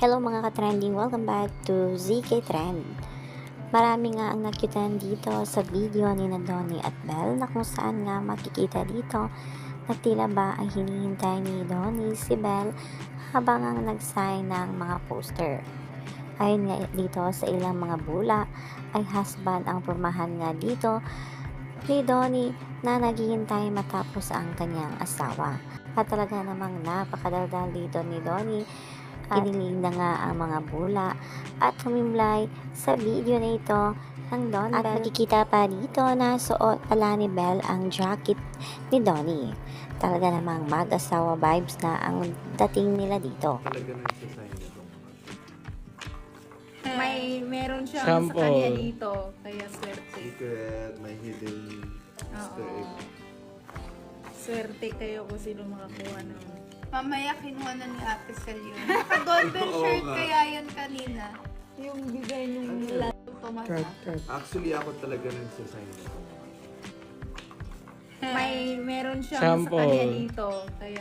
Hello mga ka-trending, welcome back to ZK Trend. Marami nga ang nakitan dito sa video ni Donnie at Belle na kung saan nga makikita dito na tila ba ay hinihintay ni Donnie si Belle habang ang nag-sign ng mga poster. Ayon nga dito sa ilang mga bula ay husband ang pumahan nga dito ni Donnie na naghihintay matapos ang kanyang asawa. At talaga namang napakadaldal dito ni Donnie at inilig na nga ang mga bula at humimlay sa video na ito ng Don At makikita pa dito na suot pala ni Belle ang jacket ni Donnie. Talaga namang mag-asawa vibes na ang dating nila dito. May meron siyang Sample. sa kanya dito. Kaya swerte. secret, may hidden Oo. Swerte kayo kung sino makakuha ng... Mamaya kinuha na ni Ate Sel yun. Naka-golden Oo shirt nga. kaya yun kanina. Yung bigay nung lahat tumata. Actually, ako talaga nagsasign na itong May meron siyang Sample. sa kanya dito. Kaya